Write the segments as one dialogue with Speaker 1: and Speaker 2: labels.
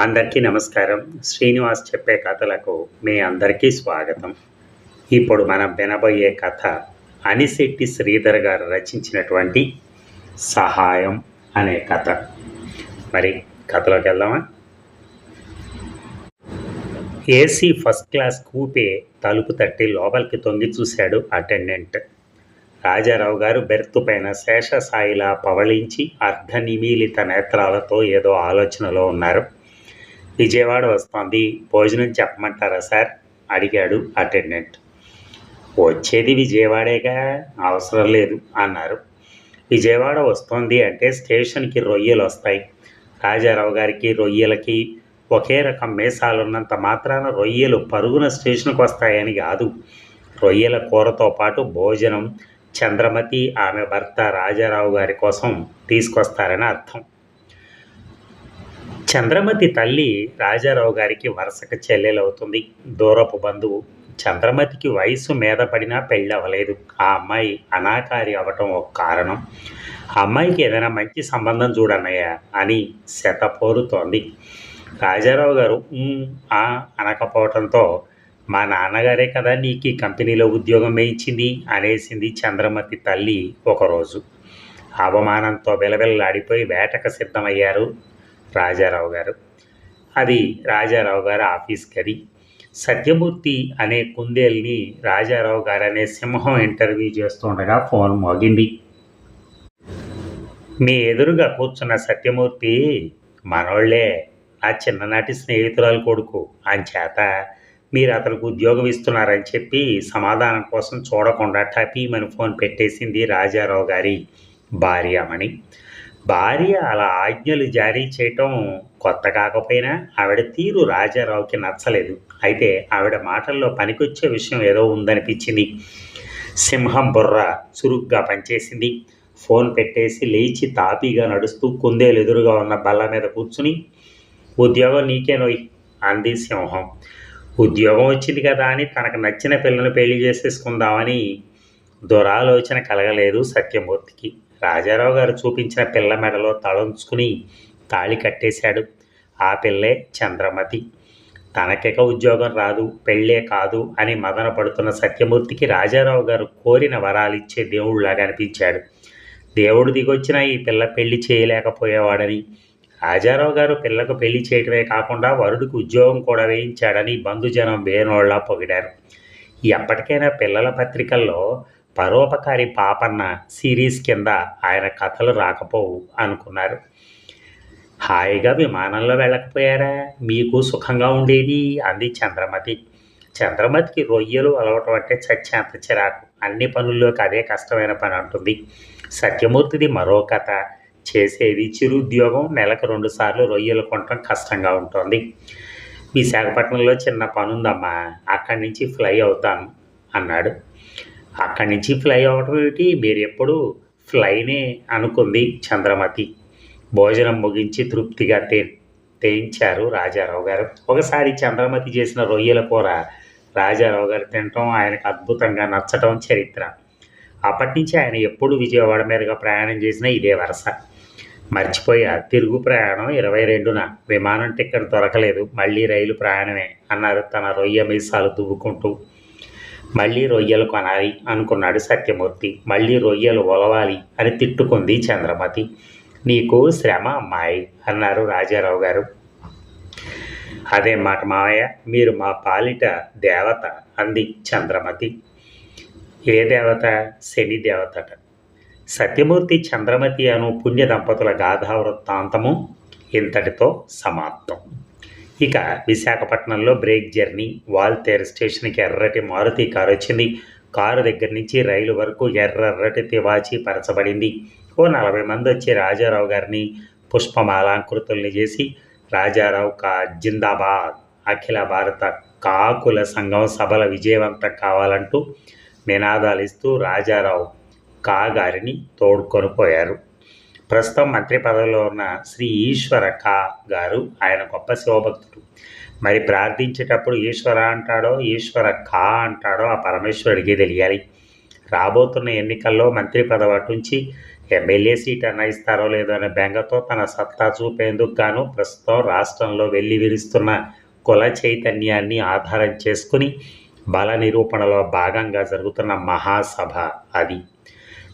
Speaker 1: అందరికీ నమస్కారం. శ్రీనివాస్ చెప్పే కథలకు మీ అందరికీ స్వాగతం. ఇప్పుడు మనం వినబోయే కథ అనిశెట్టి శ్రీధర్ గారు రచించినటువంటి సహాయం అనే కథ. మరి కథలోకి వెళ్దామా? ఏసీ ఫస్ట్ క్లాస్ కూపే తలుపు తట్టి లోపలికి తొంగి చూశాడు అటెండెంట్. రాజారావు గారు బెర్త్ పైన శేషసాయిలా పవళించి అర్ధనిమీలిత నేత్రాలతో ఏదో ఆలోచనలో ఉన్నారు. విజయవాడ వస్తోంది. భోజనం చెప్పమంటారా సార్? అడిగాడు అటెండెంట్. వచ్చేది విజయవాడేగా? అవసరం లేదు అన్నారు. విజయవాడ వస్తోంది అంటే స్టేషన్కి రొయ్యలు వస్తాయి. రాజారావు గారికి రొయ్యలకి ఒకే రకం మీసాలున్నంత మాత్రాన రొయ్యలు పరుగున స్టేషన్కి వస్తాయని కాదు. రొయ్యల కూరతో పాటు భోజనం చంద్రమతి ఆమె భర్త రాజారావు గారి కోసం తీసుకొస్తారని అర్థం. చంద్రమతి తల్లి రాజారావు గారికి వరుసకు చెల్లెలవుతుంది. దూరపు బంధువు. చంద్రమతికి వయసు మీద పడినా పెళ్ళి అవ్వలేదు ఆ అమ్మాయి అనాకారి అవ్వటం ఒక కారణం. ఆ అమ్మాయికి ఏదైనా మంచి సంబంధం చూడన్నయ్యా అని శతపోరుతోంది రాజారావు గారు ఆ అనకపోవటంతో మా నాన్నగారే కదా నీకు ఈ కంపెనీలో ఉద్యోగం వేయించింది అనేసింది చంద్రమతి తల్లి ఒకరోజు. అవమానంతో బిలబిల్లాడిపోయి వేటకు సిద్ధమయ్యారు రాజారావు గారు. అది రాజారావు గారి ఆఫీస్ గది. సత్యమూర్తి అనే కుందేల్ని రాజారావు గారు అనే సింహం ఇంటర్వ్యూ చేస్తుండగా ఫోన్ మోగింది. మీ ఎదురుగా కూర్చున్న సత్యమూర్తి మనోళ్ళే ఆ చిన్ననాటి స్నేహితురాలు కొడుకు. అంచేత మీరు అతనికి ఉద్యోగం ఇస్తున్నారని చెప్పి సమాధానం కోసం చూడకుండా టపీమని ఫోన్ పెట్టేసింది రాజారావు గారి భార్యమణి భార్య అలా ఆజ్ఞలు జారీ చేయటం కొత్త కాకపోయినా ఆవిడ తీరు రాజారావుకి నచ్చలేదు. అయితే ఆవిడ మాటల్లో పనికొచ్చే విషయం ఏదో ఉందనిపించింది. సింహం బుర్ర చురుగ్గా పనిచేసింది. ఫోన్ పెట్టేసి లేచి తాపీగా నడుస్తూ కుందేలు ఎదురుగా ఉన్న బల్ల మీద కూర్చుని ఉద్యోగం నీకేనోయ్ అంది సింహం. ఉద్యోగం వచ్చింది కదా అని తనకు నచ్చిన పిల్లను పెళ్ళి చేసేసుకుందామని దురాలోచన కలగలేదు సత్యమూర్తికి. రాజారావు గారు చూపించిన పిల్ల మెడలో తలంచుకుని తాళి కట్టేశాడు. ఆ పిల్లే చంద్రమతి. తనకిక ఉద్యోగం రాదు పెళ్ళే కాదు అని మదన పడుతున్న సత్యమూర్తికి రాజారావు గారు కోరిన వరాలిచ్చే దేవుళ్ళలాగా అనిపించాడు. దేవుడు దిగొచ్చినా ఈ పిల్ల పెళ్ళి చేయలేకపోయేవాడని రాజారావు గారు పిల్లకు పెళ్ళి చేయటమే కాకుండా వరుడికి ఉద్యోగం కూడా వేయించాడని బంధుజనం వేనోళ్ళా పొగిడారు. ఎప్పటికైనా పిల్లల పత్రికల్లో పరోపకారి పాపన్న సిరీస్ కింద ఆయన కథలు రాకపోవు అనుకున్నారు. హాయిగా విమానంలో వెళ్ళకపోయారా? మీకు సుఖంగా ఉండేది? అంది చంద్రమతి. చంద్రమతికి రొయ్యలు అలవటం అంటే చచ్చేంత చిరాకు. అన్ని పనుల్లోకి అదే కష్టమైన పని అంటుంది. సత్యమూర్తిది మరో కథ. చేసేది చిరుద్యోగం. నెలకు రెండు సార్లు రొయ్యలు కొనటం కష్టంగా ఉంటుంది. విశాఖపట్నంలో చిన్న పనుందమ్మా. అక్కడి నుంచి ఫ్లై అవుతాను అన్నాడు. అక్కడి నుంచి ఫ్లై అవటం ఏమిటి? మీరు ఎప్పుడు ఫ్లైనే అనుకుంది చంద్రమతి. భోజనం ముగించి తృప్తిగా తే తేయించారు రాజారావు గారు. ఒకసారి చంద్రమతి చేసిన రొయ్యల కూర రాజారావు గారు తినటం ఆయనకు అద్భుతంగా నచ్చటం చరిత్ర. అప్పటి నుంచి ఆయన ఎప్పుడు విజయవాడ మీదుగా ప్రయాణం చేసినా ఇదే వరుస. మర్చిపోయా తిరుగు ప్రయాణం ఇరవై రెండున. విమానం టిక్కెట్ దొరకలేదు. మళ్ళీ రైలు ప్రయాణమే అన్నారు తన రొయ్య మీసాలు దువ్వుకుంటూ. మళ్ళీ రొయ్యలు కొనాలి అనుకున్నాడు సత్యమూర్తి. మళ్ళీ రొయ్యలు ఒలవాలి అని తిట్టుకుంది చంద్రమతి. నీకు శ్రమ అమ్మాయి అన్నారు రాజారావు గారు. అదే మాట మావయ్య మీరు మా పాలిట దేవత అంది చంద్రమతి. ఏ దేవత? శని దేవతట. సత్యమూర్తి చంద్రమతి అను పుణ్య దంపతుల గాథా వృత్తాంతము ఇంతటితో సమాప్తం. ఇక విశాఖపట్నంలో బ్రేక్ జర్నీ. వాల్తేర్ స్టేషన్కి ఎర్రటి మారుతి కారు వచ్చింది. కారు దగ్గర నుంచి రైలు వరకు ఎర్రటి తివాచి పరచబడింది. ఓ నలభై మంది వచ్చి రాజారావు గారిని పుష్పమాలాంకృతుల్ని చేసి రాజారావు కా జిందాబాద్ అఖిల భారత కాకుల సంఘం సభల విజయవంతం కావాలంటూ నినాదాలు ఇస్తూ రాజారావు కా గారిని తోడుకొని పోయారు ప్రస్తుతం మంత్రి పదవిలో ఉన్న శ్రీ ఈశ్వర కా గారు ఆయన గొప్ప శివభక్తుడు. మరి ప్రార్థించేటప్పుడు ఈశ్వర అంటాడో ఈశ్వర కా అంటాడో ఆ పరమేశ్వరుడికి తెలియాలి. రాబోతున్న ఎన్నికల్లో మంత్రి పదవి అటుంచి ఎమ్మెల్యే సీట్ అన్న ఇస్తారో లేదో అనే బెంగతో తన సత్తా చూపేందుకు గాను ప్రస్తుతం రాష్ట్రంలో వెళ్ళి విరుస్తున్న కుల చైతన్యాన్ని ఆధారం చేసుకుని బల నిరూపణలో భాగంగా జరుగుతున్న మహాసభ అది.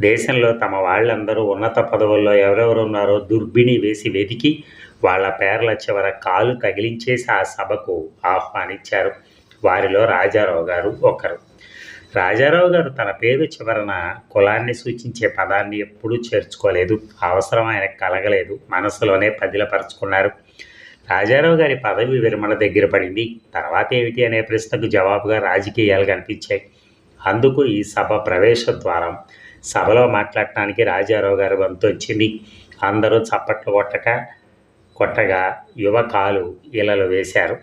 Speaker 1: దేశంలో తమ వాళ్ళందరూ ఉన్నత పదవుల్లో ఎవరెవరు ఉన్నారో దుర్బిణి వేసి వెతికి వాళ్ళ పేర్ల చివర కాలు తగిలించేసి ఆ సభకు ఆహ్వానించారు. వారిలో రాజారావు గారు ఒకరు. రాజారావు గారు తన పేరు చివరన కులాన్ని సూచించే పదాన్ని ఎప్పుడూ చేర్చుకోలేదు. అవసరం ఆయనకు కలగలేదు. మనసులోనే పదిలపరుచుకున్నారు. రాజారావు గారి పదవి విరమణ దగ్గర పడింది. తర్వాత ఏమిటి అనే ప్రశ్నకు జవాబుగా రాజకీయాలు కనిపించాయి. అందుకు ఈ సభ ప్రవేశ ద్వారం సభలో మాట్లాడటానికి రాజారావు గారు వంతు వచ్చింది. అందరూ చప్పట్లు కొట్టక కొట్టగా యువకాలు ఇళ్ళలో వేశారు.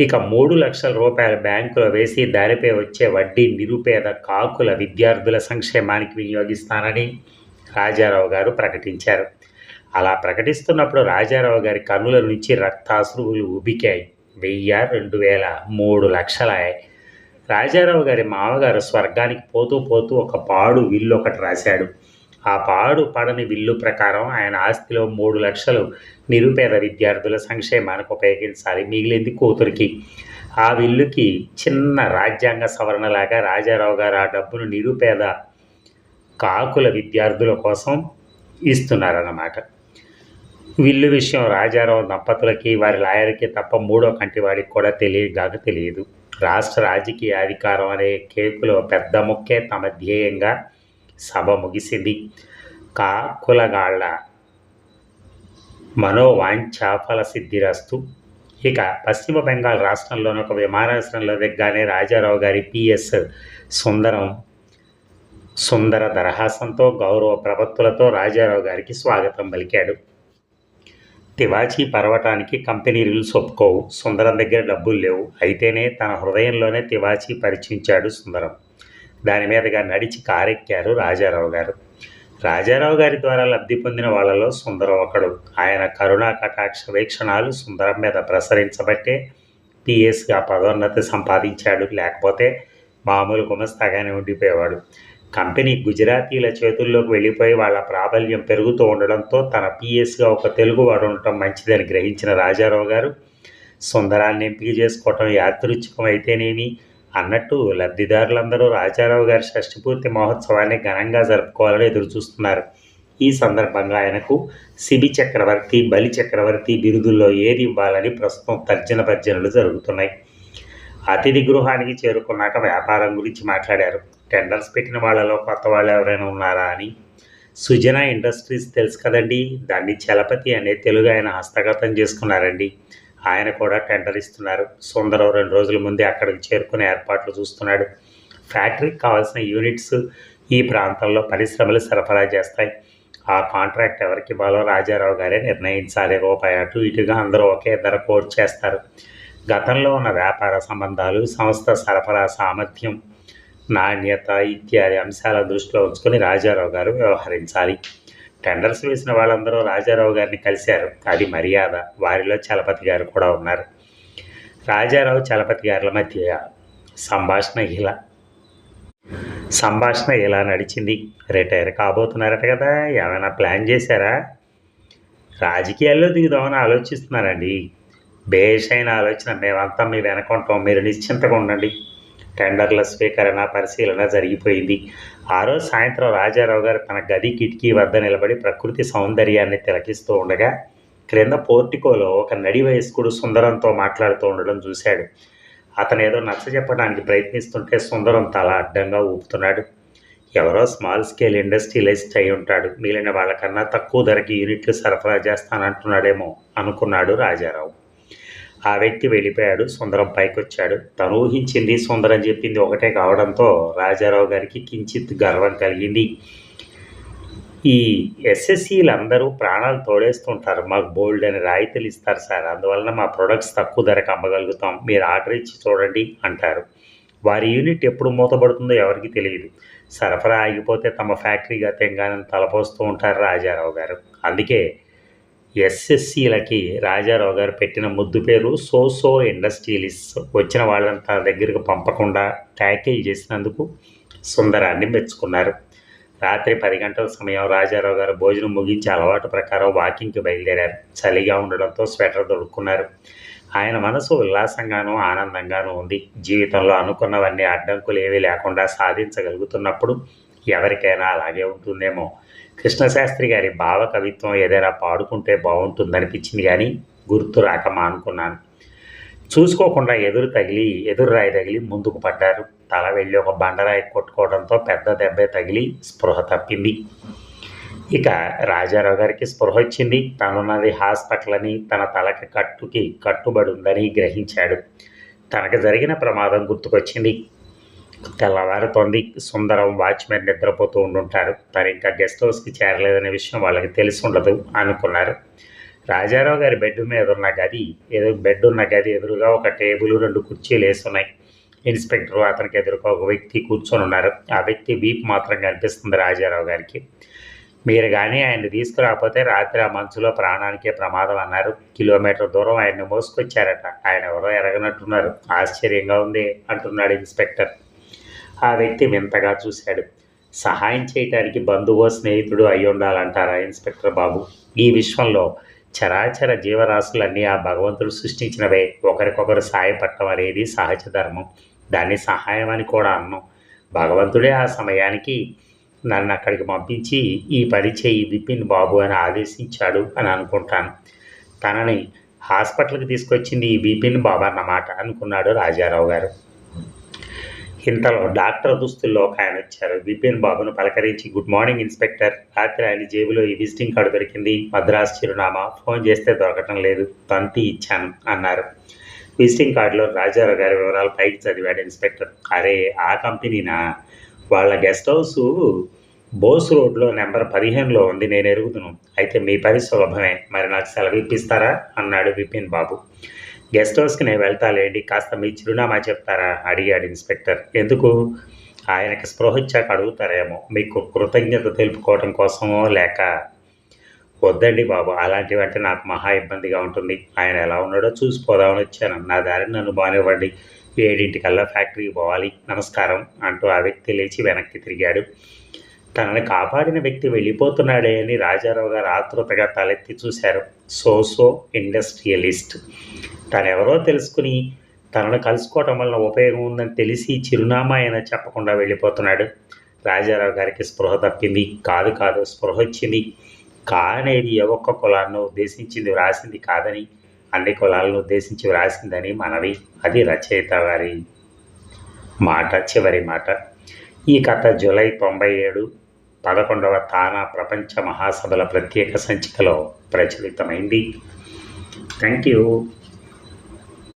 Speaker 1: ఇక మూడు లక్షల రూపాయలు బ్యాంకులో వేసి దారిపై వచ్చే వడ్డీ నిరుపేద కాకుల విద్యార్థుల సంక్షేమానికి వినియోగిస్తానని రాజారావు గారు ప్రకటించారు. అలా ప్రకటిస్తున్నప్పుడు రాజారావు గారి కన్నుల నుంచి రక్తాశ్రువులు ఉబికాయి. వెయ్యి రెండు వేల మూడు లక్షల రాజారావు గారి మామగారు స్వర్గానికి పోతూ పోతూ ఒక పాడు విల్లు ఒకటి రాశాడు. ఆ పాడు పడని విల్లు ప్రకారం ఆయన ఆస్తిలో మూడు లక్షలు నిరుపేద విద్యార్థుల సంక్షేమానికి ఉపయోగించాలి మిగిలింది కూతురికి. ఆ విల్లుకి చిన్న రాజ్యాంగ సవరణలాగా రాజారావు గారు ఆ డబ్బును నిరుపేద కాకుల విద్యార్థుల కోసం ఇస్తున్నారన్నమాట. విల్లు విషయం రాజారావు దంపతులకి వారి లాయర్కి తప్ప మూడో కంటి వాడికి కూడా తెలియగాక తెలియదు. రాష్ట్ర రాజకీయ అధికారం అనే కేకులో పెద్ద ముక్కే తమ ధ్యేయంగా సభ ముగిసింది. కాకులగాళ్ళ మనోవాంఛాఫల సిద్ధిరస్తు. ఇక పశ్చిమ బెంగాల్ రాష్ట్రంలోని ఒక విమానాశ్రయంలో దిగ్గానే రాజారావు గారి పిఎస్ సుందరం సుందర దరహాసంతో గౌరవ ప్రపత్తులతో రాజారావు గారికి స్వాగతం పలికాడు. తివాచీ పర్వటానికి కంపెనీ రూల్స్ ఒప్పుకోవు. సుందరం దగ్గర డబ్బులు లేవు. అయితేనే తన హృదయంలోనే తివాచీ పరిచయించాడు సుందరం. దాని మీదుగా నడిచి కారెక్కారు రాజారావు గారు. రాజారావు గారి ద్వారా లబ్ధి పొందిన వాళ్ళలో సుందరం ఒకడు. ఆయన కరుణా కటాక్ష వీక్షణాలు సుందరం మీద ప్రసరించబట్టే పిఎస్గా పదోన్నతి సంపాదించాడు. లేకపోతే మామూలు గుమస్తాగానే ఉండిపోయేవాడు. కంపెనీ గుజరాతీల చేతుల్లోకి వెళ్ళిపోయి వాళ్ళ ప్రాబల్యం పెరుగుతూ ఉండడంతో తన పిఎస్గా ఒక తెలుగువాడు ఉండటం మంచిదని గ్రహించిన రాజారావు గారు సుందరాన్ని ఎంపిక చేసుకోవటం యాదృచ్ఛికం అయితేనేమి? అన్నట్టు లబ్ధిదారులందరూ రాజారావు గారి షష్ఠిపూర్తి మహోత్సవాన్ని ఘనంగా జరుపుకోవాలని ఎదురుచూస్తున్నారు. ఈ సందర్భంగా ఆయనకు సిబి చక్రవర్తి బలి చక్రవర్తి బిరుదుల్లో ఏది ఇవ్వాలని ప్రస్తుతం తర్జన భర్జనలు జరుగుతున్నాయి. అతిథి గృహానికి చేరుకున్నాక వ్యాపారం గురించి మాట్లాడారు. టెండర్స్ పెట్టిన వాళ్ళలో కొత్త వాళ్ళు ఎవరైనా ఉన్నారా అని? సుజన ఇండస్ట్రీస్ తెలుసు కదండి. దాన్ని చలపతి అనే తెలుగు ఆయన హస్తగతం చేసుకున్నారండి. ఆయన కూడా టెండర్ ఇస్తున్నారు. సుందరం రెండు రోజుల ముందే అక్కడికి చేరుకునే ఏర్పాట్లు చూస్తున్నాడు. ఫ్యాక్టరీకి కావాల్సిన యూనిట్స్ ఈ ప్రాంతంలో పరిశ్రమలు సరఫరా చేస్తాయి. ఆ కాంట్రాక్ట్ ఎవరికి ఇవ్వాలో రాజారావు గారే నిర్ణయించాలి. రూపాయి అటు ఇటుగా అందరూ ఒకే ధర కోట్ చేస్తారు. గతంలో ఉన్న వ్యాపార సంబంధాలు సంస్థ సరఫరా సామర్థ్యం నాణ్యత ఇత్యాది అంశాల దృష్టిలో ఉంచుకొని రాజారావు గారు వ్యవహరించాలి. టెండర్స్ వేసిన వాళ్ళందరూ రాజారావు గారిని కలిశారు. అది మర్యాద. వారిలో చలపతి గారు కూడా ఉన్నారు. రాజారావు చలపతి గారుల మధ్య సంభాషణ ఇలా సంభాషణ ఇలా నడిచింది? రిటైర్ కాబోతున్నారట కదా. ఏమైనా ప్లాన్ చేశారా? రాజకీయాల్లో దిగుదామని ఆలోచిస్తున్నారండి. బేషైన ఆలోచన. మేమంతా మీ వెనకుంటాం. మీరు నిశ్చింతగా ఉండండి. టెండర్ల స్వీకరణ పరిశీలన జరిగిపోయింది. ఆ రోజు సాయంత్రం రాజారావు గారు తన గది కిటికీ వద్ద నిలబడి ప్రకృతి సౌందర్యాన్ని తిలకిస్తూ ఉండగా క్రింద పోర్టికోలో ఒక నడి వయస్కుడు సుందరంతో మాట్లాడుతూ ఉండడం చూశాడు. అతను ఏదో నచ్చ చెప్పడానికి ప్రయత్నిస్తుంటే సుందరం తల అడ్డంగా ఊపుతున్నాడు. ఎవరో స్మాల్ స్కేల్ ఇండస్ట్రియలైజ్డ్ అయి ఉంటాడు. మిగిలిన వాళ్ళకన్నా తక్కువ ధరకి యూనిట్లు సరఫరా చేస్తానంటున్నాడేమో అనుకున్నాడు రాజారావు. ఆ వ్యక్తి వెళ్ళిపోయాడు సుందరం పైకి వచ్చాడు తను ఊహించింది సుందరం చెప్పింది ఒకటే కావడంతో రాజారావు గారికి కించిత్ గర్వం కలిగింది. ఈ ఎస్ఎస్సీలు అందరూ ప్రాణాలు తోడేస్తుంటారు. మాకు బోల్డ్ అని రాయితీలు ఇస్తారు సార్. అందువలన మా ప్రొడక్ట్స్ తక్కువ ధరకు అమ్మగలుగుతాం. మీరు ఆర్డర్ ఇచ్చి చూడండి అంటారు. వారి యూనిట్ ఎప్పుడు మూతపడుతుందో ఎవరికి తెలియదు. సరఫరా ఆగిపోతే తమ ఫ్యాక్టరీగా తెంగానని తలపోస్తూ ఉంటారు రాజారావు గారు. అందుకే ఎస్ఎస్సీలకి రాజారావు గారు పెట్టిన ముద్దు పేరు సోసో ఇండస్ట్రియలిస్ వచ్చిన వాళ్ళని తన దగ్గరకు పంపకుండా ట్యాకిల్ చేసినందుకు సుందరాన్ని మెచ్చుకున్నారు. రాత్రి పది గంటల సమయం రాజారావు గారు భోజనం ముగించి అలవాటు ప్రకారం వాకింగ్కి బయలుదేరారు. చలిగా ఉండడంతో స్వెటర్ దొడుక్కున్నారు. ఆయన మనసు ఉల్లాసంగానూ ఆనందంగానూ ఉంది. జీవితంలో అనుకున్నవన్నీ అడ్డంకులు ఏమీ లేకుండా సాధించగలుగుతున్నప్పుడు ఎవరికైనా అలాగే ఉంటుందేమో కృష్ణశాస్త్రి గారి భావ కవిత్వం ఏదైనా పాడుకుంటే బాగుంటుందనిపించింది కానీ గుర్తు రాక మానుకున్నాను చూసుకోకుండా ఎదురు తగిలి ఎదురు రాయి తగిలి ముందుకు పడ్డారు. తల వెళ్ళి ఒక బండరాయి కొట్టుకోవడంతో పెద్ద దెబ్బే తగిలి స్పృహ తప్పింది. ఇక రాజారావు గారికి స్పృహ వచ్చింది. తనున్నది హాస్పిటల్ అని తన తలకి కట్టుకి కట్టుబడి ఉందని గ్రహించాడు. తనకు జరిగిన ప్రమాదం గుర్తుకొచ్చింది. తెల్లవారుతోంది సుందరం వాచ్మెన్ నిద్రపోతూ ఉండుంటారు. తను ఇంకా గెస్ట్ హౌస్కి చేరలేదనే విషయం వాళ్ళకి తెలిసి ఉండదు అనుకున్నారు. రాజారావు గారి బెడ్ మీద ఉన్న గది ఎదురు బెడ్ ఉన్న గది ఎదురుగా ఒక టేబుల్ రెండు కుర్చీలు వేసున్నాయి. ఇన్స్పెక్టర్ అతనికి ఎదురుగా ఒక వ్యక్తి కూర్చొని ఉన్నారు. ఆ వ్యక్తి వీప్ మాత్రం కనిపిస్తుంది రాజారావు గారికి. మీరు కానీ ఆయన్ని తీసుకురాకపోతే రాత్రి ఆ మంచులో ప్రాణానికే ప్రమాదం అన్నారు. కిలోమీటర్ దూరం ఆయన్ని మోసుకొచ్చారట. ఆయన ఎవరో ఎరగనట్టున్నారు. ఆశ్చర్యంగా ఉంది అంటున్నాడు ఇన్స్పెక్టర్. ఆ వ్యక్తి వింతగా చూశాడు. సహాయం చేయటానికి బంధువో స్నేహితుడు అయి ఉండాలంటారా ఇన్స్పెక్టర్ బాబు? ఈ విశ్వంలో చరాచర జీవరాశులన్నీ ఆ భగవంతుడు సృష్టించినవే. ఒకరికొకరు సాయపడటం అనేది సహజ ధర్మం. దాన్ని సహాయం అని కూడా అన్నాం. భగవంతుడే ఆ సమయానికి నన్ను అక్కడికి పంపించి ఈ పని చేయి బిపిన్ బాబు అని ఆదేశించాడు అని అనుకుంటాను. తనని హాస్పిటల్కి తీసుకొచ్చింది ఈ బిపిన్ బాబు అన్నమాట అనుకున్నాడు రాజారావు గారు. ఇంతలో డాక్టర్ దుస్తుల్లో ఒక ఆయన వచ్చారు. విపిన్ బాబును పలకరించి గుడ్ మార్నింగ్ ఇన్స్పెక్టర్. రాత్రి ఆయన జేబులో ఈ విజిటింగ్ కార్డు దొరికింది. మద్రాస్ చిరునామా. ఫోన్ చేస్తే దొరకటం లేదు. తంతి ఇచ్చాను అన్నారు. విజిటింగ్ కార్డులో రాజారావు గారి వివరాలు పైకి చదివాడు ఇన్స్పెక్టర్. అరే ఆ కంపెనీనా? వాళ్ళ గెస్ట్ హౌస్ బోస్ రోడ్లో నెంబర్ పదిహేనులో ఉంది. నేను ఎరుగుదును. అయితే మీ పని సులభమే. మరి నాకు సెలవు ఇప్పిస్తారా? అన్నాడు విపిన్ బాబు. గెస్ట్ హౌస్కి నేను వెళ్తాలేండి కాస్త మీ చిరునామా చెప్తారా? అడిగాడు ఇన్స్పెక్టర్. ఎందుకు? ఆయనకి స్పృహ వచ్చాక అడుగుతారేమో. మీకు కృతజ్ఞత తెలుపుకోవడం కోసమో లేక? వద్దండి బాబు అలాంటివి అంటే నాకు మహా ఇబ్బందిగా ఉంటుంది. ఆయన ఎలా ఉన్నాడో చూసిపోదామని వచ్చాను. నా దారిని నన్ను బానివ్వండి. ఏడింటికల్లా ఫ్యాక్టరీకి పోవాలి. నమస్కారం అంటూ ఆ వ్యక్తి లేచి వెనక్కి తిరిగాడు. తనని కాపాడిన వ్యక్తి వెళ్ళిపోతున్నాడే అని రాజారావు గారు ఆతృతగా తలెత్తి చూశారు. So so industrialist. తనెవరో తెలుసుకుని తనను కలుసుకోవటం వల్ల ఉపయోగం ఉందని తెలిసి చిరునామా అయినా చెప్పకుండా వెళ్ళిపోతున్నాడు. రాజారావు గారికి స్పృహ తప్పింది. కాదు కాదు స్పృహ వచ్చింది. కా అనేది ఏ ఒక్క కులాలను ఉద్దేశించింది వ్రాసింది కాదని అన్ని కులాలను ఉద్దేశించి వ్రాసిందని మనవి అది రచయిత వారి మాట చివరి మాట. ఈ కథ జూలై తొంభై ఏడు పదకొండవ తానా ప్రపంచ మహాసభల ప్రత్యేక సంచికలో ప్రచురితమైంది. Thank you